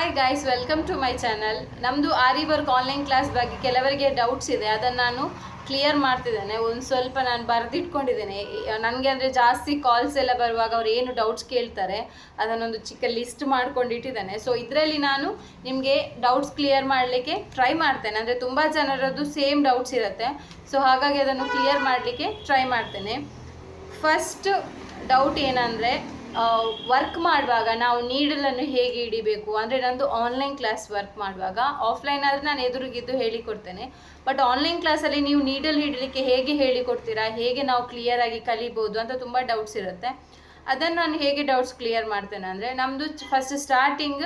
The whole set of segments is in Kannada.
Hi guys welcome to my channel ನಮ್ಮದು ಆರಿ ವರ್ಕ್ ಆನ್ಲೈನ್ ಕ್ಲಾಸ್ ಬಗ್ಗೆ ಕೆಲವರಿಗೆ ಡೌಟ್ಸ್ ಇದೆ. ಅದನ್ನು ನಾನು ಕ್ಲಿಯರ್ ಮಾಡ್ತಿದ್ದೇನೆ. ಒಂದು ಸ್ವಲ್ಪ ನಾನು ಬರೆದಿಟ್ಕೊಂಡಿದ್ದೇನೆ. ನನಗೆ ಅಂದರೆ ಜಾಸ್ತಿ ಕಾಲ್ಸ್ ಎಲ್ಲ ಬರುವಾಗ ಅವ್ರು ಏನು ಡೌಟ್ಸ್ ಕೇಳ್ತಾರೆ, ಅದನ್ನೊಂದು ಚಿಕ್ಕ ಲಿಸ್ಟ್ ಮಾಡ್ಕೊಂಡು ಇಟ್ಟಿದ್ದೇನೆ ಸೊ ಇದರಲ್ಲಿ ನಾನು ನಿಮಗೆ ಡೌಟ್ಸ್ ಕ್ಲಿಯರ್ ಮಾಡಲಿಕ್ಕೆ ಟ್ರೈ ಮಾಡ್ತೇನೆ. ಅಂದರೆ ತುಂಬ ಜನರದ್ದು ಸೇಮ್ ಡೌಟ್ಸ್ ಇರುತ್ತೆ. ಸೊ ಹಾಗಾಗಿ ಅದನ್ನು ಕ್ಲಿಯರ್ ಮಾಡಲಿಕ್ಕೆ ಟ್ರೈ ಮಾಡ್ತೇನೆ. ಫಸ್ಟ್ ಡೌಟ್ ಏನಂದರೆ ವರ್ಕ್ ಮಾಡುವಾಗ ನಾವು ನೀಡಲನ್ನು ಹೇಗೆ ಹಿಡಿಬೇಕು? ಅಂದರೆ ನಂದು ಆನ್ಲೈನ್ ಕ್ಲಾಸ್ ವರ್ಕ್ ಮಾಡುವಾಗ ಆಫ್ಲೈನ್ ಆದರೆ ನಾನು ಎದುರಿಗಿದ್ದು ಹೇಳಿಕೊಡ್ತೇನೆ. ಬಟ್ ಆನ್ಲೈನ್ ಕ್ಲಾಸಲ್ಲಿ ನೀವು ನೀಡಲ್ ಹಿಡಲಿಕ್ಕೆ ಹೇಗೆ ಹೇಳಿಕೊಡ್ತೀರಾ? ಹೇಗೆ ನಾವು ಕ್ಲಿಯರಾಗಿ ಕಲಿಬೋದು ಅಂತ ತುಂಬ ಡೌಟ್ಸ್ ಇರುತ್ತೆ. ಅದನ್ನು ನಾನು ಹೇಗೆ ಡೌಟ್ಸ್ ಕ್ಲಿಯರ್ ಮಾಡ್ತೇನೆ ಅಂದರೆ ನಮ್ಮದು ಫಸ್ಟ್ ಸ್ಟಾರ್ಟಿಂಗ್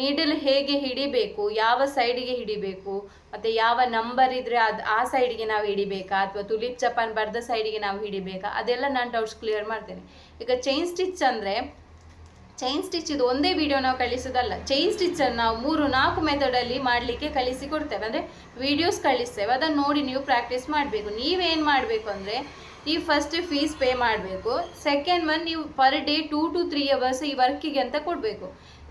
ನೀಡಲ್ ಹೇಗೆ ಹಿಡಿಬೇಕು, ಯಾವ ಸೈಡಿಗೆ ಹಿಡಿಬೇಕು, ಮತ್ತು ಯಾವ ನಂಬರ್ ಇದ್ದರೆ ಅದು ಆ ಸೈಡಿಗೆ ನಾವು ಹಿಡಿಬೇಕಾ, ಅಥವಾ ತುಲಿಪ್ ಚಪಾನ್ ಬರ್ದ ಸೈಡಿಗೆ ನಾವು ಹಿಡಿಬೇಕಾ, ಅದೆಲ್ಲ ನಾನು ಡೌಟ್ಸ್ ಕ್ಲಿಯರ್ ಮಾಡ್ತೇನೆ. ಈಗ ಚೈನ್ ಸ್ಟಿಚ್ ಅಂದರೆ ಚೈನ್ ಸ್ಟಿಚ್ ಇದು ಒಂದೇ ವಿಡಿಯೋ ನಾವು ಕಳಿಸೋದಲ್ಲ. ಚೈನ್ ಸ್ಟಿಚ್ಚನ್ನು ನಾವು ಮೂರು, ನಾಲ್ಕು ಮೆಥಡಲ್ಲಿ ಮಾಡಲಿಕ್ಕೆ ಕಳಿಸಿ ಕೊಡ್ತೇವೆ. ಅಂದರೆ ವಿಡಿಯೋಸ್ ಕಳಿಸ್ತೇವೆ. ಅದನ್ನು ನೋಡಿ ನೀವು ಪ್ರಾಕ್ಟೀಸ್ ಮಾಡಬೇಕು. ನೀವೇನು ಮಾಡಬೇಕು ಅಂದರೆ ನೀವು ಫಸ್ಟ್ ಫೀಸ್ ಪೇ ಮಾಡಬೇಕು. ಸೆಕೆಂಡ್ ಒನ್ ನೀವು per day two to three hours ಈ ವರ್ಕಿಗೆ ಅಂತ ಕೊಡಬೇಕು.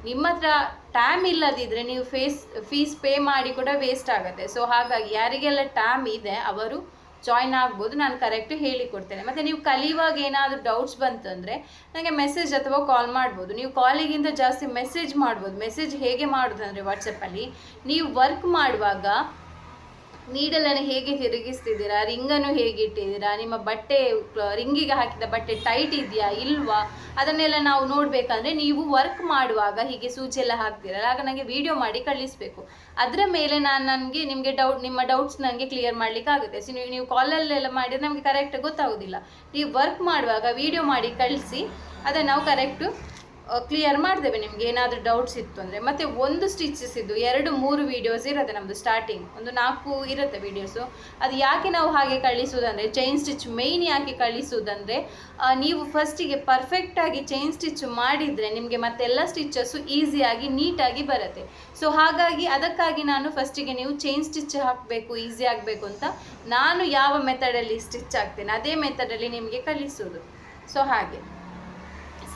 ನಿಮ್ಮ ಹತ್ರ ಟೈಮ್ ಇಲ್ಲದಿದ್ದರೆ ನೀವು ಫೇಸ್ ಫೀಸ್ ಪೇ ಮಾಡಿ ಕೂಡ ವೇಸ್ಟ್ ಆಗುತ್ತೆ. ಸೊ ಹಾಗಾಗಿ ಯಾರಿಗೆಲ್ಲ ಟೈಮ್ ಇದೆ, ಅವರು ಜಾಯ್ನ್ ಆಗ್ಬೋದು. ನಾನು ಕರೆಕ್ಟ್ ಹೇಳಿಕೊಡ್ತೇನೆ ಮತ್ತು ನೀವು ಕಲಿಯುವಾಗ ಏನಾದರೂ ಡೌಟ್ಸ್ ಬಂತು ಅಂದರೆ ನನಗೆ ಮೆಸೇಜ್ ಅಥವಾ ಕಾಲ್ ಮಾಡ್ಬೋದು. ನೀವು ಕಾಲಿಗಿಂತ ಜಾಸ್ತಿ ಮೆಸೇಜ್ ಮಾಡ್ಬೋದು. ಮೆಸೇಜ್ ಹೇಗೆ ಮಾಡೋದು ಅಂದರೆ ವಾಟ್ಸಪ್ಪಲ್ಲಿ ನೀವು ವರ್ಕ್ ಮಾಡುವಾಗ ನೀಡಲನ್ನು ಹೇಗೆ ತಿರುಗಿಸ್ತಿದ್ದೀರಾ? ರಿಂಗನ್ನು ಹೇಗೆ ಇಟ್ಟಿದ್ದೀರಾ? ನಿಮ್ಮ ಬಟ್ಟೆ ರಿಂಗಿಗೆ ಹಾಕಿದ ಬಟ್ಟೆ ಟೈಟ್ ಇದೆಯಾ, ಇಲ್ವಾ? ಅದನ್ನೆಲ್ಲ ನಾವು ನೋಡಬೇಕಂದ್ರೆ ನೀವು ವರ್ಕ್ ಮಾಡುವಾಗ ಹೀಗೆ ಸೂಚಿ ಎಲ್ಲ ಹಾಕ್ತೀರಲ್ಲ, ಆಗ ನನಗೆ ವಿಡಿಯೋ ಮಾಡಿ ಕಳಿಸ್ಬೇಕು. ಅದರ ಮೇಲೆ ನಾನು ನನಗೆ ನಿಮಗೆ ಡೌಟ್ ನಿಮ್ಮ ಡೌಟ್ಸ್ ನನಗೆ ಕ್ಲಿಯರ್ ಮಾಡ್ಲಿಕ್ಕೆ ಆಗುತ್ತೆ. ಸೊ ನೀವು ನೀವು ಕಾಲಲ್ಲೆಲ್ಲ ಮಾಡಿದ್ರೆ ನಮಗೆ ಕರೆಕ್ಟ್ ಗೊತ್ತಾಗೋದಿಲ್ಲ. ನೀವು ವರ್ಕ್ ಮಾಡುವಾಗ ವಿಡಿಯೋ ಮಾಡಿ ಕಳಿಸಿ, ಅದನ್ನು ನಾವು ಕರೆಕ್ಟು ಕ್ಲಿಯರ್ ಮಾಡ್ತೇವೆ ನಿಮ್ಗೆ ಏನಾದರೂ ಡೌಟ್ಸ್ ಇತ್ತು ಅಂದರೆ. ಮತ್ತು ಒಂದು ಸ್ಟಿಚಸ್ ಇದ್ದು ಎರಡು, ಮೂರು ವೀಡಿಯೋಸ್ ಇರುತ್ತೆ ನಮ್ಮದು ಸ್ಟಾರ್ಟಿಂಗ್ ಒಂದು ನಾಲ್ಕು ಇರುತ್ತೆ ವೀಡಿಯೋಸು ಅದು ಯಾಕೆ ನಾವು ಹಾಗೆ ಕಳಿಸೋದಂದರೆ ಚೈನ್ ಸ್ಟಿಚ್ ಮೇಯ್ನ್ ಯಾಕೆ ಕಳಿಸೋದಂದರೆ ನೀವು ಫಸ್ಟಿಗೆ ಪರ್ಫೆಕ್ಟಾಗಿ ಚೈನ್ ಸ್ಟಿಚ್ ಮಾಡಿದರೆ ನಿಮಗೆ ಮತ್ತೆಲ್ಲ ಸ್ಟಿಚಸ್ಸು ಈಸಿಯಾಗಿ ನೀಟಾಗಿ ಬರುತ್ತೆ. ಸೊ ಹಾಗಾಗಿ ಅದಕ್ಕಾಗಿ ನಾನು ಫಸ್ಟಿಗೆ ನೀವು ಚೈನ್ ಸ್ಟಿಚ್ ಹಾಕಬೇಕು ಈಸಿ ಆಗಬೇಕು ಅಂತ ನಾನು ಯಾವ ಮೆಥಡಲ್ಲಿ ಸ್ಟಿಚ್ ಹಾಕ್ತೇನೆ, ಅದೇ ಮೆಥಡಲ್ಲಿ ನಿಮಗೆ ಕಳಿಸೋದು. ಸೊ ಹಾಗೆ.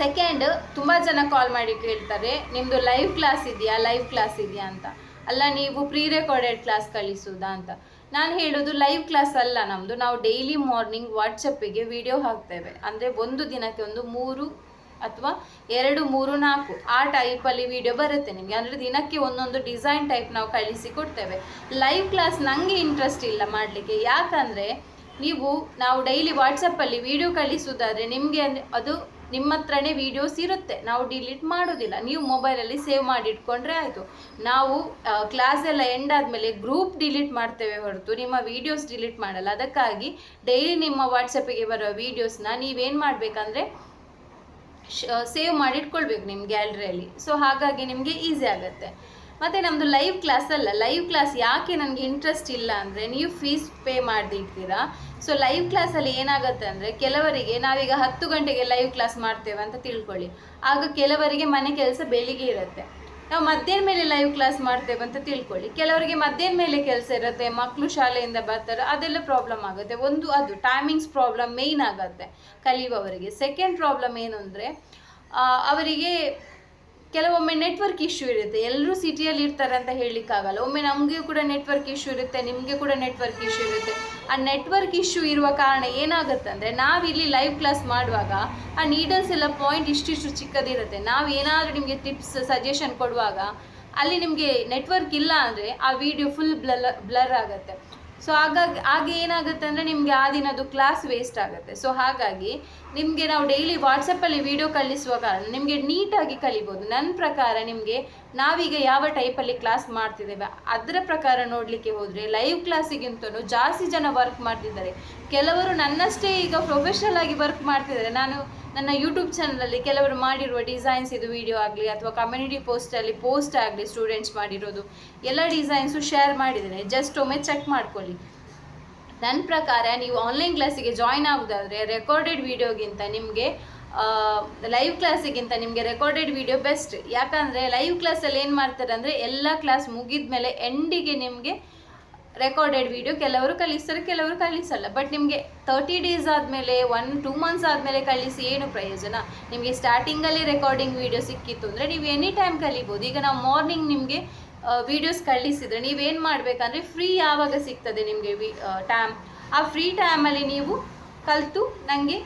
ಸೆಕೆಂಡ್ ತುಂಬ ಜನ ಕಾಲ್ ಮಾಡಿ ಕೇಳ್ತಾರೆ ನಿಮ್ಮದು ಲೈವ್ ಕ್ಲಾಸ್ ಇದೆಯಾ ಲೈವ್ ಕ್ಲಾಸ್ ಇದೆಯಾ ಅಂತ. ಅಲ್ಲ, ನೀವು ಪ್ರೀ ರೆಕಾರ್ಡೆಡ್ ಕ್ಲಾಸ್ ಕಳಿಸೋದಾ ಅಂತ. ನಾನು ಹೇಳೋದು ಲೈವ್ ಕ್ಲಾಸ್ ಅಲ್ಲ ನಮ್ಮದು ನಾವು ಡೈಲಿ ಮಾರ್ನಿಂಗ್ ವಾಟ್ಸಪ್ಪಿಗೆ ವಿಡಿಯೋ ಹಾಕ್ತೇವೆ. ಅಂದರೆ ಒಂದು ದಿನಕ್ಕೆ ಒಂದು ಮೂರು ಅಥವಾ ಎರಡು ಮೂರು ನಾಲ್ಕು, ಆ ಟೈಪಲ್ಲಿ ವಿಡಿಯೋ ಬರುತ್ತೆ ನಿಮಗೆ. ಅಂದರೆ ದಿನಕ್ಕೆ ಒಂದೊಂದು ಡಿಸೈನ್ ಟೈಪ್ ನಾವು ಕಳಿಸಿ ಕೊಡ್ತೇವೆ. ಲೈವ್ ಕ್ಲಾಸ್ ನನಗೆ ಇಂಟ್ರೆಸ್ಟ್ ಇಲ್ಲ ಮಾಡಲಿಕ್ಕೆ. ಯಾಕಂದರೆ, ನೀವು ನಾವು ಡೈಲಿ ವಾಟ್ಸಪ್ಪಲ್ಲಿ ವಿಡಿಯೋ ಕಳಿಸೋದಾದರೆ ನಿಮಗೆ ಅದು ನಿಮ್ಮ ಹತ್ರನೇ ವೀಡಿಯೋಸ್ ಇರುತ್ತೆ. ನಾವು ಡಿಲೀಟ್ ಮಾಡೋದಿಲ್ಲ. ನೀವು ಮೊಬೈಲಲ್ಲಿ ಸೇವ್ ಮಾಡಿ ಇಟ್ಕೊಂಡ್ರೆ ಆಯಿತು. ನಾವು ಕ್ಲಾಸ್ ಎಲ್ಲ ಎಂಡ್ ಆದಮೇಲೆ ಗ್ರೂಪ್ ಡಿಲೀಟ್ ಮಾಡ್ತೇವೆ ಹೊರತು ನಿಮ್ಮ ವೀಡಿಯೋಸ್ ಡಿಲೀಟ್ ಮಾಡಲ್ಲ. ಅದಕ್ಕಾಗಿ ಡೈಲಿ ನಿಮ್ಮ ವಾಟ್ಸಪ್ಪಿಗೆ ಬರೋ ವೀಡಿಯೋಸ್ನ ನೀವೇನು ಮಾಡಬೇಕಂದ್ರೆ ಸೇವ್ ಮಾಡಿ ಇಟ್ಕೊಳ್ಬೇಕು ನಿಮ್ಮ ಗ್ಯಾಲರಿಯಲ್ಲಿ ಸೊ ಹಾಗಾಗಿ ನಿಮಗೆ ಈಸಿ ಆಗುತ್ತೆ. ಮತ್ತು ನಮ್ಮದು ಲೈವ್ ಕ್ಲಾಸ್ ಅಲ್ಲ ಲೈವ್ ಕ್ಲಾಸ್ ಯಾಕೆ ನನಗೆ ಇಂಟ್ರೆಸ್ಟ್ ಇಲ್ಲ ಅಂದರೆ ನೀವು ಫೀಸ್ ಪೇ ಮಾಡಿದ್ದೀರಾ ಸೊ ಲೈವ್ ಕ್ಲಾಸಲ್ಲಿ ಏನಾಗುತ್ತೆ ಅಂದರೆ ಕೆಲವರಿಗೆ ನಾವೀಗ ಹತ್ತು ಗಂಟೆಗೆ ಲೈವ್ ಕ್ಲಾಸ್ ಮಾಡ್ತೇವೆ ಅಂತ ತಿಳ್ಕೊಳ್ಳಿ. ಆಗ ಕೆಲವರಿಗೆ ಮನೆ ಕೆಲಸ ಬೆಳಿಗ್ಗೆ ಇರುತ್ತೆ. ನಾವು ಮಧ್ಯಾಹ್ನ ಮೇಲೆ ಲೈವ್ ಕ್ಲಾಸ್ ಮಾಡ್ತೇವೆ ಅಂತ ತಿಳ್ಕೊಳ್ಳಿ. ಕೆಲವರಿಗೆ ಮಧ್ಯಾಹ್ನ ಮೇಲೆ ಕೆಲಸ ಇರುತ್ತೆ ಮಕ್ಕಳು ಶಾಲೆಯಿಂದ ಬರ್ತಾರೆ, ಅದೆಲ್ಲ ಪ್ರಾಬ್ಲಮ್ ಆಗುತ್ತೆ. ಒಂದು ಅದು ಟೈಮಿಂಗ್ಸ್ ಪ್ರಾಬ್ಲಮ್ ಮೇಯ್ನ್ ಆಗುತ್ತೆ ಕಲಿಯುವವರಿಗೆ. ಸೆಕೆಂಡ್ ಪ್ರಾಬ್ಲಮ್ ಏನು ಅಂದರೆ ಅವರಿಗೆ ಕೆಲವೊಮ್ಮೆ ನೆಟ್ವರ್ಕ್ ಇಶ್ಯೂ ಇರುತ್ತೆ. ಎಲ್ಲರೂ ಸಿಟಿಯಲ್ಲಿ ಇರ್ತಾರೆ ಅಂತ ಹೇಳಲಿಕ್ಕಾಗಲ್ಲ. ಒಮ್ಮೆ ನಮಗೂ ಕೂಡ ನೆಟ್ವರ್ಕ್ ಇಶ್ಯೂ ಇರುತ್ತೆ, ನಿಮಗೆ ಕೂಡ ನೆಟ್ವರ್ಕ್ ಇಶ್ಯೂ ಇರುತ್ತೆ. ಆ ನೆಟ್ವರ್ಕ್ ಇಶ್ಯೂ ಇರುವ ಕಾರಣ ಏನಾಗುತ್ತೆ ಅಂದರೆ ನಾವಿಲ್ಲಿ ಲೈವ್ ಕ್ಲಾಸ್ ಮಾಡುವಾಗ ಆ ನೀಡಲ್ಸ್ ಎಲ್ಲ ಪಾಯಿಂಟ್ ಇಷ್ಟಿಷ್ಟು ಚಿಕ್ಕದಿರುತ್ತೆ. ನಾವು ಏನಾದರೂ ನಿಮಗೆ ಟಿಪ್ಸ್ ಸಜೆಷನ್ ಕೊಡುವಾಗ ಅಲ್ಲಿ ನಿಮಗೆ ನೆಟ್ವರ್ಕ್ ಇಲ್ಲ ಅಂದರೆ ಆ ವಿಡಿಯೋ ಫುಲ್ ಬ್ಲರ್ ಬ್ಲರ್ ಆಗುತ್ತೆ. ಸೊ ಹಾಗಾಗಿ ಆಗ ಏನಾಗುತ್ತೆ ಅಂದರೆ ನಿಮಗೆ ಆ ದಿನದ್ದು ಕ್ಲಾಸ್ ವೇಸ್ಟ್ ಆಗುತ್ತೆ. ಸೊ ಹಾಗಾಗಿ ನಿಮಗೆ ನಾವು ಡೈಲಿ ವಾಟ್ಸಪ್ಪಲ್ಲಿ ವಿಡಿಯೋ ಕಳಿಸುವ ಕಾರಣ ನಿಮಗೆ ನೀಟಾಗಿ ಕಲಿಬೋದು. ನನ್ನ ಪ್ರಕಾರ ನಿಮಗೆ ನಾವೀಗ ಯಾವ ಟೈಪಲ್ಲಿ ಕ್ಲಾಸ್ ಮಾಡ್ತಿದ್ದೇವೆ, ಅದರ ಪ್ರಕಾರ ನೋಡಲಿಕ್ಕೆ ಹೋದರೆ ಲೈವ್ ಕ್ಲಾಸಿಗಿಂತಲೂ ಜಾಸ್ತಿ ಜನ ವರ್ಕ್ ಮಾಡ್ತಿದ್ದಾರೆ. ಕೆಲವರು ನನ್ನಷ್ಟೇ ಈಗ ಪ್ರೊಫೆಷನಲ್ ಆಗಿ ವರ್ಕ್ ಮಾಡ್ತಿದ್ದಾರೆ. ನಾನು ನನ್ನ ಯೂಟ್ಯೂಬ್ ಚಾನಲಲ್ಲಿ ಕೆಲವರು ಮಾಡಿರುವ ಡಿಸೈನ್ಸ್ ಇದು ವಿಡಿಯೋ ಆಗಲಿ ಅಥವಾ ಕಮ್ಯುನಿಟಿ ಪೋಸ್ಟಲ್ಲಿ ಪೋಸ್ಟ್ ಆಗಲಿ ಸ್ಟೂಡೆಂಟ್ಸ್ ಮಾಡಿರೋದು, ಎಲ್ಲ ಡಿಸೈನ್ಸು ಶೇರ್ ಮಾಡಿದ್ದೇನೆ. ಜಸ್ಟ್ ಒಮ್ಮೆ ಚೆಕ್ ಮಾಡ್ಕೊಳ್ಳಿ. ನನ್ನ ಪ್ರಕಾರ ನೀವು ಆನ್ಲೈನ್ ಕ್ಲಾಸಿಗೆ ಜಾಯ್ನ್ ಆಗೋದಾದರೆ ರೆಕಾರ್ಡೆಡ್ ವಿಡಿಯೋಗಿಂತ ನಿಮಗೆ ಲೈವ್ ಕ್ಲಾಸಿಗಿಂತ ನಿಮಗೆ ರೆಕಾರ್ಡೆಡ್ ವಿಡಿಯೋ ಬೆಸ್ಟ್ ಯಾಕಂದರೆ ಲೈವ್ ಕ್ಲಾಸಲ್ಲಿ ಏನು ಮಾಡ್ತಾರೆ ಅಂದರೆ ಎಲ್ಲ ಕ್ಲಾಸ್ ಮುಗಿದ ಮೇಲೆ ಎಂಡಿಗೆ ನಿಮಗೆ ರೆಕಾರ್ಡೆಡ್ ವಿಡಿಯೋ ಕೆಲವರು ಕಲಿಸ್ತಾರೆ ಕೆಲವರು ಕಲಿಸಲ್ಲ ಬಟ್ ನಿಮಗೆ ತರ್ಟಿ ಡೇಸ್ ಆದಮೇಲೆ ಒನ್ ಟೂ ಮಂತ್ಸ್ ಆದಮೇಲೆ ಕಳಿಸಿ ಏನು ಪ್ರಯೋಜನ? ನಿಮಗೆ ಸ್ಟಾರ್ಟಿಂಗಲ್ಲಿ ರೆಕಾರ್ಡಿಂಗ್ ವಿಡಿಯೋ ಸಿಕ್ಕಿತ್ತು ಅಂದರೆ ನೀವು ಎನಿ ಟೈಮ್ ಕಲಿಬೋದು. ಈಗ ನಾವು ಮಾರ್ನಿಂಗ್ ನಿಮಗೆ ವಿಡಿಯೋಸ್ ಕಳಿಸಿದರೆ ನೀವೇನು ಮಾಡಬೇಕಂದ್ರೆ ಫ್ರೀ ಯಾವಾಗ ಸಿಗ್ತದೆ ನಿಮಗೆ ವಿ ಟೈಮ್ ಆ ಫ್ರೀ ಟೈಮಲ್ಲಿ ನೀವು ಕಲಿತು ನನಗೆ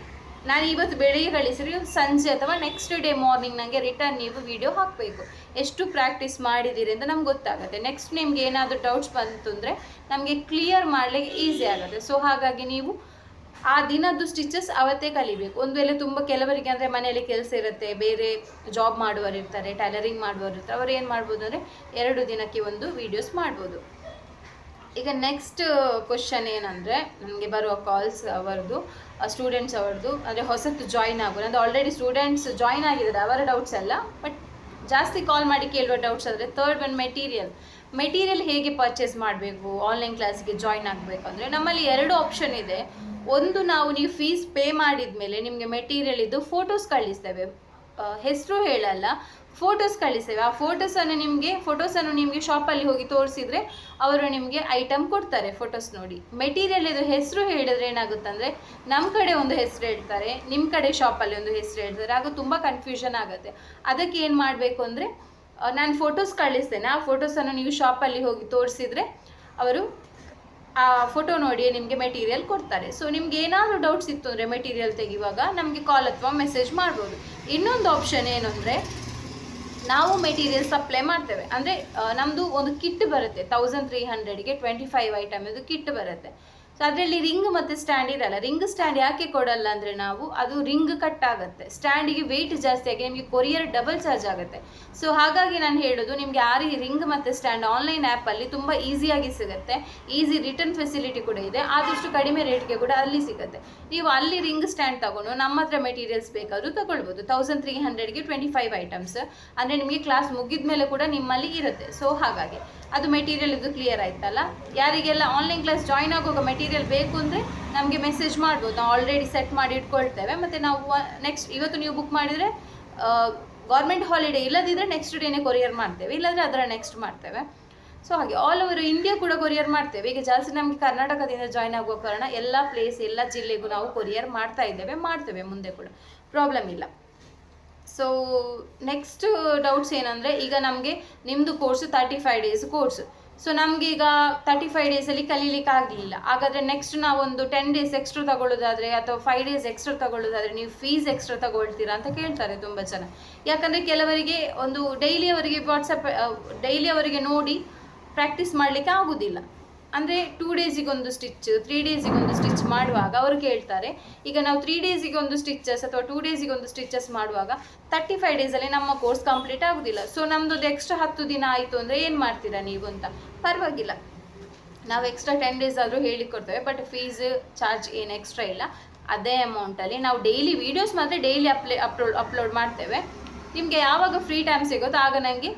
ನಾನು ಇವತ್ತು ಬೆಳಿಗ್ಗೆ ಕಳಿಸಿದ್ರೆ ಸಂಜೆ ಅಥವಾ ನೆಕ್ಸ್ಟ್ ಡೇ ಮಾರ್ನಿಂಗ್ ನನಗೆ ರಿಟರ್ನ್ ನೀವು ವಿಡಿಯೋ ಹಾಕಬೇಕು. ಎಷ್ಟು ಪ್ರಾಕ್ಟೀಸ್ ಮಾಡಿದ್ದೀರಿ ಅಂತ ನಮ್ಗೆ ಗೊತ್ತಾಗುತ್ತೆ. ನೆಕ್ಸ್ಟ್ ನಿಮ್ಗೆ ಏನಾದರೂ ಡೌಟ್ಸ್ ಬಂತು ಅಂದರೆ ನಮಗೆ ಕ್ಲಿಯರ್ ಮಾಡಲಿಕ್ಕೆ ಈಸಿ ಆಗುತ್ತೆ. ಸೊ ಹಾಗಾಗಿ ನೀವು ಆ ದಿನದ್ದು ಸ್ಟಿಚಸ್ ಅವತ್ತೇ ಕಲಿಬೇಕು. ಒಂದು ವೇಳೆ ತುಂಬ ಕೆಲವರಿಗೆ ಅಂದರೆ ಮನೆಯಲ್ಲಿ ಕೆಲಸ ಇರುತ್ತೆ, ಬೇರೆ ಜಾಬ್ ಮಾಡುವವರು ಇರ್ತಾರೆ ಟೈಲರಿಂಗ್ ಮಾಡುವವರು ಇರ್ತಾರೆ, ಅವ್ರು ಏನು ಮಾಡ್ಬೋದು ಅಂದರೆ ಎರಡು ದಿನಕ್ಕೆ ಒಂದು ವೀಡಿಯೋಸ್ ಮಾಡ್ಬೋದು. ಈಗ ನೆಕ್ಸ್ಟ್ ಕ್ವಶನ್ ಏನಂದರೆ ನನಗೆ ಬರುವ ಕಾಲ್ಸ್ ಅವರದು ಸ್ಟೂಡೆಂಟ್ಸ್ ಅವರದು, ಅಂದರೆ ಹೊಸತು ಜಾಯಿನ್ ಆಗೋದು ಅಂದರೆ ಆಲ್ರೆಡಿ ಸ್ಟೂಡೆಂಟ್ಸ್ ಜಾಯಿನ್ ಆಗಿದ್ದಾರೆ, ಅವರ ಡೌಟ್ಸ್ ಎಲ್ಲ ಬಟ್ ಜಾಸ್ತಿ ಕಾಲ್ ಮಾಡಿ ಕೇಳುವ ಡೌಟ್ಸ್ ಆದರೆ ಥರ್ಡ್ ಒನ್ ಮೆಟೀರಿಯಲ್ ಮೆಟೀರಿಯಲ್ ಹೇಗೆ ಪರ್ಚೇಸ್ ಮಾಡಬೇಕು ಆನ್ಲೈನ್ ಕ್ಲಾಸಿಗೆ ಜಾಯ್ನ್ ಆಗಬೇಕಂದ್ರೆ ನಮ್ಮಲ್ಲಿ ಎರಡು ಆಪ್ಷನ್ ಇದೆ. ಒಂದು ನಾವು ನೀವು ಫೀಸ್ ಪೇ ಮಾಡಿದ ಮೇಲೆ ನಿಮಗೆ ಮೆಟೀರಿಯಲ್ ಇದ್ದು ಫೋಟೋಸ್ ಕಳಿಸ್ತೇವೆ. ಹೆಸರು ಹೇಳಲ್ಲ ಫೋಟೋಸ್ ಕಳಿಸ್ತೇವೆ ಆ ಫೋಟೋಸನ್ನು ನಿಮಗೆ ಫೋಟೋಸನ್ನು ನಿಮಗೆ ಶಾಪಲ್ಲಿ ಹೋಗಿ ತೋರಿಸಿದ್ರೆ ಅವರು ನಿಮಗೆ ಐಟಮ್ ಕೊಡ್ತಾರೆ ಫೋಟೋಸ್ ನೋಡಿ. ಮೆಟೀರಿಯಲ್ ಇದು ಹೆಸರು ಹೇಳಿದ್ರೆ ಏನಾಗುತ್ತಂದರೆ ನಮ್ಮ ಕಡೆ ಒಂದು ಹೆಸರು ಹೇಳ್ತಾರೆ ನಿಮ್ಮ ಕಡೆ ಶಾಪಲ್ಲಿ ಒಂದು ಹೆಸರು ಹೇಳ್ತಾರೆ. ಆಗ ತುಂಬ ಕನ್ಫ್ಯೂಷನ್ ಆಗುತ್ತೆ. ಅದಕ್ಕೆ ಏನು ಮಾಡಬೇಕು ಅಂದರೆ ನಾನು ಫೋಟೋಸ್ ಕಳಿಸ್ತೇನೆ. ಆ ಫೋಟೋಸನ್ನು ನೀವು ಶಾಪಲ್ಲಿ ಹೋಗಿ ತೋರಿಸಿದ್ರೆ ಅವರು ಆ ಫೋಟೋ ನೋಡಿ ನಿಮಗೆ ಮೆಟೀರಿಯಲ್ ಕೊಡ್ತಾರೆ. ಸೊ ನಿಮ್ಗೆ ಏನಾದರೂ ಡೌಟ್ಸ್ ಇತ್ತು ಅಂದರೆ ಮೆಟೀರಿಯಲ್ ತೆಗೆಯುವಾಗ ನಮಗೆ ಕಾಲ್ ಅಥವಾ ಮೆಸೇಜ್ ಮಾಡ್ಬೋದು. ಇನ್ನೊಂದು ಆಪ್ಷನ್ ಏನು ಅಂದರೆ ನಾವು ಮೆಟೀರಿಯಲ್ ಸಪ್ಲೈ ಮಾಡ್ತೇವೆ. ಅಂದರೆ ನಮ್ಮದು ಒಂದು ಕಿಟ್ ಬರುತ್ತೆ. ತೌಸಂಡ್ ತ್ರೀ ಹಂಡ್ರೆಡ್ಗೆ ಟ್ವೆಂಟಿ ಫೈವ್ ಐಟಮ್ ಇದು ಕಿಟ್ ಬರುತ್ತೆ. ಅದರಲ್ಲಿ ರಿಂಗ್ ಮತ್ತು ಸ್ಟ್ಯಾಂಡ್ ಇರಲ್ಲ. ರಿಂಗ್ ಸ್ಟ್ಯಾಂಡ್ ಯಾಕೆ ಕೊಡಲ್ಲ ಅಂದರೆ ನಾವು ಅದು ರಿಂಗ್ ಕಟ್ ಆಗುತ್ತೆ. ಸ್ಟ್ಯಾಂಡಿಗೆ ವೆಯ್ಟ್ ಜಾಸ್ತಿ ಆಗಿ ನಿಮಗೆ ಕೊರಿಯರ್ ಡಬಲ್ ಚಾರ್ಜ್ ಆಗುತ್ತೆ. ಸೊ ಹಾಗಾಗಿ ನಾನು ಹೇಳೋದು, ನಿಮಗೆ ಆ ರಿಂಗ್ ಮತ್ತು ಸ್ಟ್ಯಾಂಡ್ ಆನ್ಲೈನ್ ಆ್ಯಪಲ್ಲಿ ತುಂಬ ಈಸಿಯಾಗಿ ಸಿಗುತ್ತೆ. ಈಸಿ ರಿಟರ್ನ್ ಫೆಸಿಲಿಟಿ ಕೂಡ ಇದೆ. ಆದಷ್ಟು ಕಡಿಮೆ ರೇಟ್ಗೆ ಕೂಡ ಅಲ್ಲಿ ಸಿಗುತ್ತೆ. ನೀವು ಅಲ್ಲಿ ರಿಂಗ್ ಸ್ಟ್ಯಾಂಡ್ ತಗೊಂಡು ನಮ್ಮ ಹತ್ರ ಮೆಟೀರಿಯಲ್ಸ್ ಬೇಕಾದರೂ ತಗೊಳ್ಬೋದು. ತೌಸಂಡ್ ತ್ರೀ ಹಂಡ್ರೆಡ್ಗೆ ಟ್ವೆಂಟಿ ಫೈವ್ ಐಟಮ್ಸ್ ಅಂದರೆ ನಿಮಗೆ ಕ್ಲಾಸ್ ಮುಗಿದ ಮೇಲೆ ಕೂಡ ನಿಮ್ಮಲ್ಲಿ ಇರುತ್ತೆ. ಸೊ ಹಾಗಾಗಿ ಅದು ಮೆಟೀರಿಯಲ್ ಇದು ಕ್ಲಿಯರ್ ಆಯ್ತಲ್ಲ? ಯಾರಿಗೆಲ್ಲ ಆನ್ಲೈನ್ ಕ್ಲಾಸ್ ಜಾಯ್ನ್ ಆಗುವಾಗ ಮೆಟೀರಿಯಲ್ ಬೇಕು ಅಂದರೆ ನಮಗೆ ಮೆಸೇಜ್ ಮಾಡ್ಬೋದು. ನಾವು ಆಲ್ರೆಡಿ ಸೆಟ್ ಮಾಡಿ ಇಟ್ಕೊಳ್ತೇವೆ. ಮತ್ತು ನಾವು ನೆಕ್ಸ್ಟ್ ಇವತ್ತು ನೀವು ಬುಕ್ ಮಾಡಿದರೆ ಗೌರ್ಮೆಂಟ್ ಹಾಲಿಡೇ ಇಲ್ಲದಿದ್ದರೆ ನೆಕ್ಸ್ಟ್ ಡೇನೇ ಕೊರಿಯರ್ ಮಾಡ್ತೇವೆ. ಇಲ್ಲಾಂದರೆ ಅದರ ನೆಕ್ಸ್ಟ್ ಮಾಡ್ತೇವೆ. ಸೊ ಹಾಗೆ ಆಲ್ ಓವರ್ ಇಂಡಿಯಾ ಕೂಡ ಕೊರಿಯರ್ ಮಾಡ್ತೇವೆ. ಈಗ ಜಾಸ್ತಿ ನಮಗೆ ಕರ್ನಾಟಕದಿಂದ ಜಾಯ್ನ್ ಆಗುವ ಕಾರಣ ಎಲ್ಲ ಪ್ಲೇಸ್ ಎಲ್ಲ ಜಿಲ್ಲೆಗೂ ನಾವು ಕೊರಿಯರ್ ಮಾಡ್ತಾ ಇದ್ದೇವೆ, ಮಾಡ್ತೇವೆ ಮುಂದೆ ಕೂಡ. ಪ್ರಾಬ್ಲಮ್ ಇಲ್ಲ. ಸೊ ನೆಕ್ಸ್ಟ್ ಡೌಟ್ಸ್ ಏನಂದರೆ ಈಗ ನಮಗೆ ನಿಮ್ಮದು course thirty five days course so ನಮಗೀಗ ತರ್ಟಿ ಫೈವ್ ಡೇಸಲ್ಲಿ ಕಲೀಲಿಕ್ಕೆ ಆಗಲಿಲ್ಲ. ಹಾಗಾದರೆ ನೆಕ್ಸ್ಟ್ ನಾವೊಂದು ಟೆನ್ ಡೇಸ್ ಎಕ್ಸ್ಟ್ರಾ ತಗೊಳ್ಳೋದಾದರೆ ಅಥವಾ ಫೈವ್ ಡೇಸ್ ಎಕ್ಸ್ಟ್ರಾ ತಗೊಳ್ಳೋದಾದರೆ ನೀವು ಫೀಸ್ ಎಕ್ಸ್ಟ್ರಾ ತಗೊಳ್ತೀರಾ ಅಂತ ಕೇಳ್ತಾರೆ ತುಂಬ ಜನ. ಯಾಕಂದರೆ ಕೆಲವರಿಗೆ ಒಂದು ಡೈಲಿ ಅವರಿಗೆ ವಾಟ್ಸಪ್ ಡೈಲಿ ಅವರಿಗೆ ನೋಡಿ ಪ್ರಾಕ್ಟೀಸ್ ಮಾಡಲಿಕ್ಕೆ ಆಗೋದಿಲ್ಲ. ಅಂದರೆ ಟೂ ಡೇಸಿಗೊಂದು ಸ್ಟಿಚ್ ತ್ರೀ ಡೇಸಿಗೊಂದು ಸ್ಟಿಚ್ ಮಾಡುವಾಗ ಅವರು ಕೇಳ್ತಾರೆ. ಈಗ ನಾವು ತ್ರೀ ಡೇಸಿಗೆ ಒಂದು ಸ್ಟಿಚಸ್ ಅಥವಾ ಟೂ ಡೇಸಿಗೆ ಒಂದು ಸ್ಟಿಚಸ್ ಮಾಡುವಾಗ ತರ್ಟಿ ಫೈವ್ ಡೇಸಲ್ಲಿ ನಮ್ಮ ಕೋರ್ಸ್ ಕಂಪ್ಲೀಟ್ ಆಗೋದಿಲ್ಲ. ಸೊ ನಮ್ಮದು ಎಕ್ಸ್ಟ್ರಾ ಹತ್ತು ದಿನ ಆಯಿತು ಅಂದರೆ ಏನು ಮಾಡ್ತೀರಾ ನೀವು ಅಂತ? ಪರವಾಗಿಲ್ಲ. ನಾವು ಎಕ್ಸ್ಟ್ರಾ ಟೆನ್ ಡೇಸ್ ಆದರೂ ಹೇಳಿಕೊಡ್ತೇವೆ ಬಟ್ ಫೀಸ್ ಚಾರ್ಜ್ ಏನು ಎಕ್ಸ್ಟ್ರಾ ಇಲ್ಲ. ಅದೇ ಅಮೌಂಟಲ್ಲಿ ನಾವು ಡೈಲಿ ವೀಡಿಯೋಸ್ ಮಾತ್ರ ಡೈಲಿ ಅಪ್ಲೇ ಅಪ್ಲೋಡ್ ಅಪ್ಲೋಡ್ ಮಾಡ್ತೇವೆ. ನಿಮಗೆ ಯಾವಾಗ ಫ್ರೀ ಟೈಮ್ ಸಿಗುತ್ತೋ ಆಗ ನನಗೆ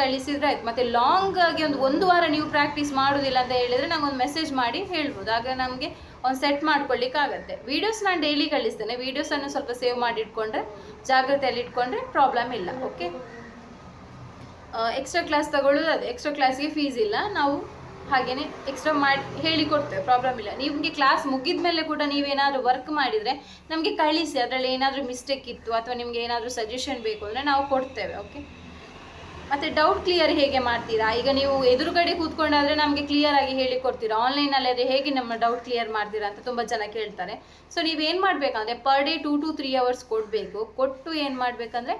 ಕಳಿಸಿದ್ರೆ ಆಯ್ತು. ಮತ್ತು ಲಾಂಗ್ ಆಗಿ ಒಂದು ಒಂದು ವಾರ ನೀವು ಪ್ರಾಕ್ಟೀಸ್ ಮಾಡೋದಿಲ್ಲ ಅಂತ ಹೇಳಿದರೆ ಒಂದು ಮೆಸೇಜ್ ಮಾಡಿ ಹೇಳ್ಬೋದು. ಆಗ ನಮಗೆ ಒಂದು ಸೆಟ್ ಮಾಡ್ಕೊಳ್ಳಿಕ್ಕಾಗತ್ತೆ ವೀಡಿಯೋಸ್ ನಾನು ಡೈಲಿ ಕಳಿಸ್ತೇನೆ. ವೀಡಿಯೋಸನ್ನು ಸ್ವಲ್ಪ ಸೇವ್ ಮಾಡಿ ಇಟ್ಕೊಂಡ್ರೆ, ಜಾಗ್ರತೆಯಲ್ಲಿ ಇಟ್ಕೊಂಡ್ರೆ ಪ್ರಾಬ್ಲಮ್ ಇಲ್ಲ. ಓಕೆ ಎಕ್ಸ್ಟ್ರಾ ಕ್ಲಾಸ್ ತಗೊಳ್ಳೋದು ಅದೇ. ಎಕ್ಸ್ಟ್ರಾ ಕ್ಲಾಸ್ಗೆ ಫೀಸ್ ಇಲ್ಲ. ನಾವು ಹಾಗೆಯೇ ಎಕ್ಸ್ಟ್ರಾ ಮಾಡಿ ಹೇಳಿಕೊಡ್ತೇವೆ ಪ್ರಾಬ್ಲಮ್ ಇಲ್ಲ. ನಿಮಗೆ ಕ್ಲಾಸ್ ಮುಗಿದ ಮೇಲೆ ಕೂಡ ನೀವೇನಾದರೂ ವರ್ಕ್ ಮಾಡಿದರೆ ನಮಗೆ ಕಳಿಸಿ. ಅದರಲ್ಲಿ ಏನಾದರೂ ಮಿಸ್ಟೇಕ್ ಇತ್ತು ಅಥವಾ ನಿಮಗೆ ಏನಾದರೂ ಸಜೆಷನ್ ಬೇಕು ಅಂದರೆ ನಾವು ಕೊಡ್ತೇವೆ. ಓಕೆ ಮತ್ತು ಡೌಟ್ ಕ್ಲಿಯರ್ ಹೇಗೆ ಮಾಡ್ತೀರಾ? ಈಗ ನೀವು ಎದುರುಗಡೆ ಕೂತ್ಕೊಂಡಾದ್ರೆ ನಮಗೆ ಕ್ಲಿಯರ್ ಆಗಿ ಹೇಳಿ ಕೊಡ್ತೀರಾ ಆನ್ಲೈನಲ್ಲಿ ಆದರೆ ಹೇಗೆ ನಮ್ಮ ಡೌಟ್ ಕ್ಲಿಯರ್ ಮಾಡ್ತೀರಾ ಅಂತ ತುಂಬ ಜನ ಕೇಳ್ತಾರೆ. ಸೊ ನೀವೇನು ಮಾಡಬೇಕಂದ್ರೆ per day two to three hours ಕೊಡಬೇಕು. ಕೊಟ್ಟು ಏನು ಮಾಡಬೇಕಂದ್ರೆ,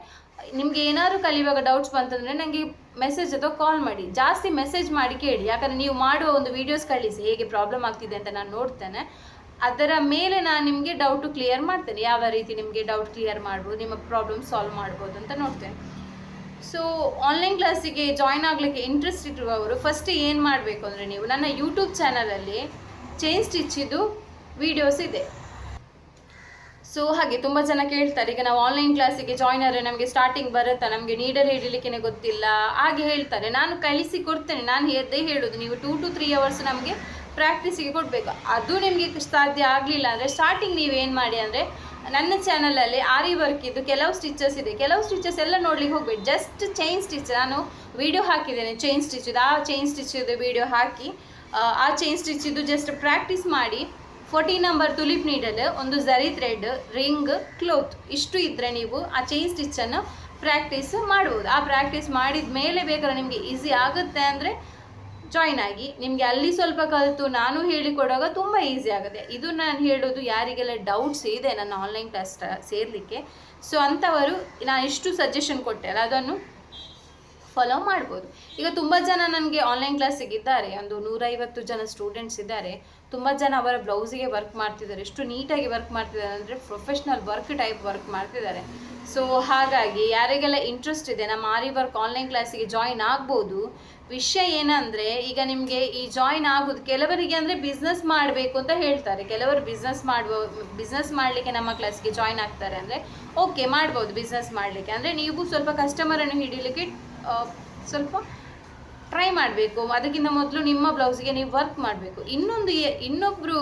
ನಿಮಗೆ ಏನಾದ್ರು ಕಲಿಯುವಾಗ ಡೌಟ್ಸ್ ಬಂತಂದ್ರೆ ನನಗೆ ಮೆಸೇಜ್ ಅಥವಾ ಕಾಲ್ ಮಾಡಿ. ಜಾಸ್ತಿ ಮೆಸೇಜ್ ಮಾಡಿ ಕೇಳಿ. ಯಾಕಂದರೆ ನೀವು ಮಾಡುವ ಒಂದು ವಿಡಿಯೋಸ್ ಕಳಿಸಿ. ಹೇಗೆ ಪ್ರಾಬ್ಲಮ್ ಆಗ್ತಿದೆ ಅಂತ ನಾನು ನೋಡ್ತೇನೆ. ಅದರ ಮೇಲೆ ನಾನು ನಿಮಗೆ ಡೌಟ್ ಕ್ಲಿಯರ್ ಮಾಡ್ತೇನೆ. ಯಾವ ರೀತಿ ನಿಮಗೆ ಡೌಟ್ ಕ್ಲಿಯರ್ ಮಾಡ್ಬೋದು, ನಿಮ್ಮ ಪ್ರಾಬ್ಲಮ್ ಸಾಲ್ವ್ ಮಾಡ್ಬೋದು ಅಂತ ನೋಡ್ತೇನೆ. ಸೊ ಆನ್ಲೈನ್ ಕ್ಲಾಸಿಗೆ ಜಾಯ್ನ್ ಆಗಲಿಕ್ಕೆ ಇಂಟ್ರೆಸ್ಟ್ ಇಟ್ಟಿರುವವರು ಫಸ್ಟ್ ಏನು ಮಾಡಬೇಕು ಅಂದರೆ ನೀವು, ನನ್ನ ಯೂಟ್ಯೂಬ್ ಚಾನಲಲ್ಲಿ ಚೈನ್ ಸ್ಟಿಚ್ಚಿದು ವೀಡಿಯೋಸ್ ಇದೆ. ಸೊ ಹಾಗೆ ತುಂಬ ಜನ ಕೇಳ್ತಾರೆ, ಈಗ ನಾವು ಆನ್ಲೈನ್ ಕ್ಲಾಸಿಗೆ ಜಾಯ್ನ್ ಆದರೆ ನಮಗೆ ಸ್ಟಾರ್ಟಿಂಗ್ ಬರುತ್ತಾ? ನಮಗೆ ನೀಡಲ್ ಹಿಡಿಲಿಕ್ಕೆ ಗೊತ್ತಿಲ್ಲ. ಹಾಗೆ ಹೇಳ್ತಾರೆ, ನಾನು ಕಳಿಸಿ ಕೊಡ್ತೇನೆ, ನಾನು ಎದ್ದೇ ಹೇಳೋದು, ನೀವು ಟೂ ಟು ತ್ರೀ ಅವರ್ಸ್ ನಮಗೆ ಪ್ರಾಕ್ಟೀಸಿಗೆ ಕೊಡಬೇಕು. ಅದು ನಿಮಗೆ ಸಾಧ್ಯ ಆಗಲಿಲ್ಲ ಅಂದರೆ ಸ್ಟಾರ್ಟಿಂಗ್ ನೀವು ಏನು ಮಾಡಿ ಅಂದರೆ ನನ್ನ ಚಾನಲಲ್ಲಿ ಆರಿ ವರ್ಕ್ ಇದ್ದು ಕೆಲವು ಸ್ಟಿಚಸ್ ಇದೆ. ಕೆಲವು ಸ್ಟಿಚಸ್ ಎಲ್ಲ ನೋಡ್ಲಿಕ್ಕೆ ಹೋಗ್ಬೇಡಿ. ಜಸ್ಟ್ ಚೈನ್ ಸ್ಟಿಚ್ ನಾನು ವಿಡಿಯೋ ಹಾಕಿದ್ದೇನೆ. ಚೈನ್ ಸ್ಟಿಚ್ ಆ ಚೈನ್ ಸ್ಟಿಚ್ ವಿಡಿಯೋ ಹಾಕಿ, ಆ ಚೈನ್ ಇದು ಜಸ್ಟ್ ಪ್ರಾಕ್ಟೀಸ್ ಮಾಡಿ ಫೋರ್ಟೀನ್ ನಂಬರ್ ತುಲಿಪ್ ನೀಡಲ್ ಒಂದು ಝರಿ ಥ್ರೆಡ್ ರಿಂಗ್ ಕ್ಲೋತ್ ಇಷ್ಟು ಇದ್ದರೆ ನೀವು ಆ ಚೈನ್ ಸ್ಟಿಚ್ಚನ್ನು ಪ್ರಾಕ್ಟೀಸ್ ಮಾಡ್ಬೋದು. ಆ ಪ್ರಾಕ್ಟೀಸ್ ಮಾಡಿದ ಮೇಲೆ ಬೇಕಾದ್ರೆ ನಿಮಗೆ ಈಸಿ ಆಗುತ್ತೆ ಅಂದರೆ ಜಾಯ್ನ್ ಆಗಿ ನಿಮಗೆ ಅಲ್ಲಿ ಸ್ವಲ್ಪ ಕಲಿತು ನಾನು ಹೇಳಿಕೊಡುವಾಗ ತುಂಬ ಈಸಿ ಆಗುತ್ತೆ. ಇದು ನಾನು ಹೇಳೋದು ಯಾರಿಗೆಲ್ಲ ಡೌಟ್ಸ್ ಇದೆ ನನ್ನ ಆನ್ಲೈನ್ ಕ್ಲಾಸ್ ಸೇರಲಿಕ್ಕೆ. ಸೊ ಅಂಥವರು ನಾನು ಇಷ್ಟು ಸಜೆಷನ್ ಕೊಟ್ಟೆ ಅಲ್ಲ, ಅದನ್ನು ಫಾಲೋ ಮಾಡ್ಬೋದು. ಈಗ ತುಂಬ ಜನ ನನಗೆ ಆನ್ಲೈನ್ ಕ್ಲಾಸಿಗೆ ಇದ್ದಾರೆ ಒಂದು ನೂರೈವತ್ತು ಜನ ಸ್ಟೂಡೆಂಟ್ಸ್ ಇದ್ದಾರೆ. ತುಂಬ ಜನ ಅವರ ಬ್ಲೌಸಿಗೆ ವರ್ಕ್ ಮಾಡ್ತಿದ್ದಾರೆ. ಎಷ್ಟು ನೀಟಾಗಿ ವರ್ಕ್ ಮಾಡ್ತಿದ್ದಾರೆ ಅಂದರೆ ಪ್ರೊಫೆಷ್ನಲ್ ವರ್ಕ್ ಟೈಪ್ ವರ್ಕ್ ಮಾಡ್ತಿದ್ದಾರೆ. ಸೊ ಹಾಗಾಗಿ ಯಾರಿಗೆಲ್ಲ ಇಂಟ್ರೆಸ್ಟ್ ಇದೆ ನಮ್ಮ ಆರಿ ವರ್ಕ್ ಆನ್ಲೈನ್ ಕ್ಲಾಸಿಗೆ ಜಾಯಿನ್ ಆಗ್ಬೋದು. ವಿಷಯ ಏನಂದರೆ ಈಗ ನಿಮಗೆ ಈ ಜಾಯಿನ್ ಆಗೋದು ಕೆಲವರಿಗೆ ಅಂದರೆ ಬಿಸ್ನೆಸ್ ಮಾಡಬೇಕು ಅಂತ ಹೇಳ್ತಾರೆ. ಕೆಲವರು ಬಿಸ್ನೆಸ್ ಮಾಡುವ ಬಿಸ್ನೆಸ್ ಮಾಡಲಿಕ್ಕೆ ನಮ್ಮ ಕ್ಲಾಸ್ಗೆ ಜಾಯಿನ್ ಆಗ್ತಾರೆ ಅಂದರೆ ಓಕೆ ಮಾಡ್ಬೋದು ಬಿಸ್ನೆಸ್ ಮಾಡಲಿಕ್ಕೆ. ಅಂದರೆ ನೀವು ಸ್ವಲ್ಪ ಕಸ್ಟಮರನ್ನು ಹಿಡಿಲಿಕ್ಕೆ ಆ, ಸ್ವಲ್ಪ ಟ್ರೈ ಮಾಡಬೇಕು. ಅದಕ್ಕಿಂತ ಮೊದಲು ನಿಮ್ಮ ಬ್ಲೌಸಿಗೆ ನೀವು ವರ್ಕ್ ಮಾಡಬೇಕು. ಇನ್ನೊಂದು ಇನ್ನೊಬ್ಬರು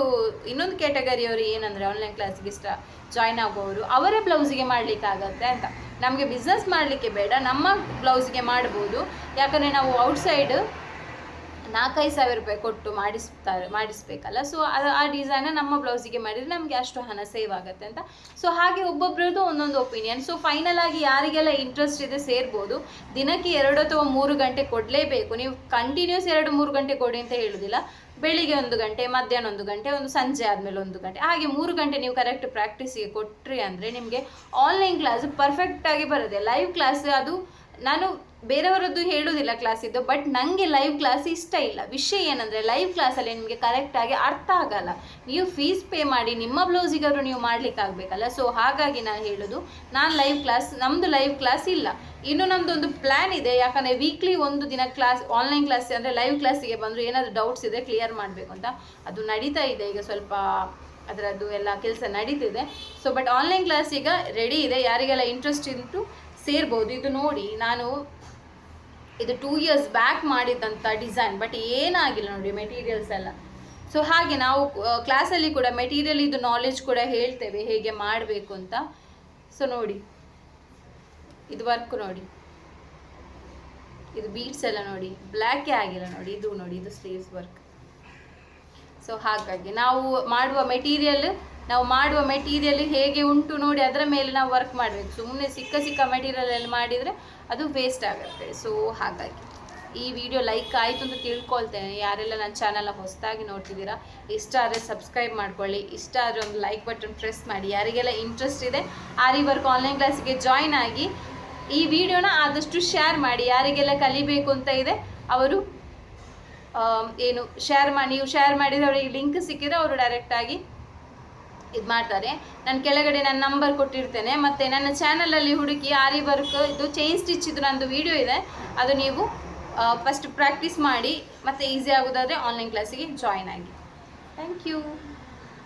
ಇನ್ನೊಂದು ಕ್ಯಾಟಗರಿಯವರು ಏನಂದರೆ ಆನ್ಲೈನ್ ಕ್ಲಾಸಿಗೆ ಇಷ್ಟ ಜಾಯ್ನ್ ಆಗುವವರು ಅವರ ಮಾಡ್ಲಿಕ್ಕೆ ಮಾಡಲಿಕ್ಕಾಗತ್ತೆ ಅಂತ. ನಮಗೆ ಬಿಸ್ನೆಸ್ ಮಾಡಲಿಕ್ಕೆ ಬೇಡ, ನಮ್ಮ ಬ್ಲೌಸ್ಗೆ ಮಾಡ್ಬೋದು. ಯಾಕಂದರೆ ನಾವು ಔಟ್ಸೈಡ್ ನಾಲ್ಕೈದು ಸಾವಿರ ರೂಪಾಯಿ ಕೊಟ್ಟು ಮಾಡಿಸ್ತಾರೆ ಮಾಡಿಸ್ಬೇಕಲ್ಲ. ಸೊ ಅದು ಆ ಡಿಸೈನ ನಮ್ಮ ಬ್ಲೌಸಿಗೆ ಮಾಡಿದರೆ ನಮಗೆ ಅಷ್ಟು ಹಣ ಸೇವ್ ಆಗುತ್ತೆ ಅಂತ. ಸೊ ಹಾಗೆ ಒಬ್ಬೊಬ್ಬರದ್ದು ಒಂದೊಂದು ಒಪಿನಿಯನ್ ಸೊ ಫೈನಲ್ ಆಗಿ ಯಾರಿಗೆಲ್ಲ ಇಂಟ್ರೆಸ್ಟ್ ಇದೆ ಸೇರ್ಬೋದು. ದಿನಕ್ಕೆ ಎರಡು ಅಥವಾ ಮೂರು ಗಂಟೆ ಕೊಡಲೇಬೇಕು. ನೀವು ಕಂಟಿನ್ಯೂಸ್ ಎರಡು ಮೂರು ಗಂಟೆ ಕೊಡಿ ಅಂತ ಹೇಳೋದಿಲ್ಲ. ಬೆಳಿಗ್ಗೆ ಒಂದು ಗಂಟೆ, ಮಧ್ಯಾಹ್ನ ಒಂದು ಗಂಟೆ, ಒಂದು ಸಂಜೆ ಆದಮೇಲೆ ಒಂದು ಗಂಟೆ. ಹಾಗೆ ಮೂರು ಗಂಟೆ ನೀವು ಕರೆಕ್ಟ್ ಪ್ರಾಕ್ಟೀಸಿಗೆ ಕೊಟ್ರಿ ಅಂದರೆ ನಿಮಗೆ ಆನ್ಲೈನ್ ಕ್ಲಾಸ್ ಪರ್ಫೆಕ್ಟಾಗಿ ಬರುತ್ತೆ. ಲೈವ್ ಕ್ಲಾಸ್ ಅದು ನಾನು ಬೇರೆಯವರದ್ದು ಹೇಳೋದಿಲ್ಲ ಕ್ಲಾಸ್ ಇದ್ದು ಬಟ್ ನನಗೆ ಲೈವ್ ಕ್ಲಾಸ್ ಇಷ್ಟ ಇಲ್ಲ. ವಿಷಯ ಏನಂದರೆ ಲೈವ್ ಕ್ಲಾಸಲ್ಲಿ ನಿಮಗೆ ಕರೆಕ್ಟಾಗಿ ಅರ್ಥ ಆಗಲ್ಲ. ನೀವು ಫೀಸ್ ಪೇ ಮಾಡಿ, ನಿಮ್ಮ ಬ್ಲೌಸಿಗಾದ್ರು ನೀವು ಮಾಡಲಿಕ್ಕಾಗಬೇಕಲ್ಲ ಸೊ ಹಾಗಾಗಿ ನಾನು ಹೇಳೋದು, ನಾನು ಲೈವ್ ಕ್ಲಾಸ್ ನಮ್ಮದು ಲೈವ್ ಕ್ಲಾಸ್ ಇಲ್ಲ. ಇನ್ನು ನಮ್ಮದು ಒಂದು ಪ್ಲ್ಯಾನ್ ಇದೆ, ಯಾಕಂದರೆ ವೀಕ್ಲಿ ಒಂದು ದಿನ ಕ್ಲಾಸ್ ಆನ್ಲೈನ್ ಕ್ಲಾಸ್ ಅಂದರೆ ಲೈವ್ ಕ್ಲಾಸಿಗೆ ಬಂದರೂ ಏನಾದರೂ ಡೌಟ್ಸ್ ಇದೆ ಕ್ಲಿಯರ್ ಮಾಡಬೇಕು ಅಂತ. ಅದು ನಡೀತಾ ಇದೆ, ಈಗ ಸ್ವಲ್ಪ ಅದರದ್ದು ಎಲ್ಲ ಕೆಲಸ ನಡೀತಿದೆ. ಸೊ ಬಟ್ ಆನ್ಲೈನ್ ಕ್ಲಾಸ್ ಈಗ ರೆಡಿ ಇದೆ. ಯಾರಿಗೆಲ್ಲ ಇಂಟ್ರೆಸ್ಟ್ ಇದ್ದು ಸೇರ್ಬೋದು. ಇದು ನೋಡಿ, ನಾನು ಇದು ಟೂ ಇಯರ್ಸ್ ಬ್ಯಾಕ್ ಮಾಡಿದ್ದಂಥ ಡಿಸೈನ್ ಬಟ್ ಏನಾಗಿಲ್ಲ ನೋಡಿ ಮೆಟೀರಿಯಲ್ಸ್ ಎಲ್ಲ. ಸೊ ಹಾಗೆ ನಾವು ಕ್ಲಾಸಲ್ಲಿ ಕೂಡ ಮೆಟೀರಿಯಲ್ ಇದು ನಾಲೆಜ್ ಕೂಡ ಹೇಳ್ತೇವೆ, ಹೇಗೆ ಮಾಡಬೇಕು ಅಂತ. ಸೊ ನೋಡಿ. ಇದು ವರ್ಕ್ ನೋಡಿ. ಇದು ಬೀಟ್ಸ್ ಎಲ್ಲ ನೋಡಿ. ಬ್ಲ್ಯಾಕೇ ಆಗಿಲ್ಲ ನೋಡಿ, ಇದು ನೋಡಿ, ಇದು ಸ್ಲೀವ್ಸ್ ವರ್ಕ್ ಸೊ ಹಾಗಾಗಿ ನಾವು ಮಾಡುವ ಮೆಟೀರಿಯಲ್ ನಾವು ಮಾಡುವ ಮೆಟೀರಿಯಲ್ ಹೇಗೆ ಉಂಟು ನೋಡಿ ಅದರ ಮೇಲೆ ನಾವು ವರ್ಕ್ ಮಾಡಬೇಕು. ಸುಮ್ಮನೆ ಸಿಕ್ಕ ಸಿಕ್ಕ ಮೆಟೀರಿಯಲಲ್ಲಿ ಮಾಡಿದರೆ ಅದು ವೇಸ್ಟ್ ಆಗುತ್ತೆ. ಸೊ ಹಾಗಾಗಿ ಈ ವಿಡಿಯೋ ಲೈಕ್ ಆಯಿತು ಅಂತ ತಿಳ್ಕೊಳ್ತೇನೆ. ಯಾರೆಲ್ಲ ನನ್ನ ಚಾನಲ್ನ ಹೊಸದಾಗಿ ನೋಡ್ತಿದ್ದೀರಾ, ಇಷ್ಟ ಆದರೆ ಸಬ್ಸ್ಕ್ರೈಬ್ ಮಾಡ್ಕೊಳ್ಳಿ. ಇಷ್ಟ ಆದರೆ ಒಂದು ಲೈಕ್ ಬಟನ್ ಪ್ರೆಸ್ ಮಾಡಿ. ಯಾರಿಗೆಲ್ಲ ಇಂಟ್ರೆಸ್ಟ್ ಇದೆ ಆರಿ ವರ್ಕ್ ಆನ್ಲೈನ್ ಕ್ಲಾಸಿಗೆ ಜಾಯ್ನ್ ಆಗಿ ಈ ವಿಡಿಯೋನ ಆದಷ್ಟು ಶೇರ್ ಮಾಡಿ. ಯಾರಿಗೆಲ್ಲ ಕಲಿಬೇಕು ಅಂತ ಇದೆ, ಅವರು ಏನು ಶೇರ್ ಮಾಡಿ ನೀವು ಶೇರ್ ಮಾಡಿದರೆ ಅವರಿಗೆ ಲಿಂಕ್ ಸಿಕ್ಕಿದ್ರೆ ಅವರು ಡೈರೆಕ್ಟಾಗಿ ಇದು ಮಾಡ್ತಾರೆ. ನಾನು ಕೆಳಗಡೆ ನನ್ನ ನಂಬರ್ ಕೊಟ್ಟಿರ್ತೇನೆ. ಮತ್ತು ನನ್ನ ಚಾನಲಲ್ಲಿ ಹುಡುಕಿ ಆರಿ ವರ್ಕ್ ಇದು ಚೈನ್ ಸ್ಟಿಚ್ ಇದು ನಂದು ವಿಡಿಯೋ ಇದೆ. ಅದು ನೀವು ಫಸ್ಟ್ ಪ್ರಾಕ್ಟೀಸ್ ಮಾಡಿ, ಮತ್ತು ಈಸಿ ಆಗೋದಾದರೆ ಆನ್ಲೈನ್ ಕ್ಲಾಸಿಗೆ ಜಾಯ್ನ್ ಆಗಿ. Thank you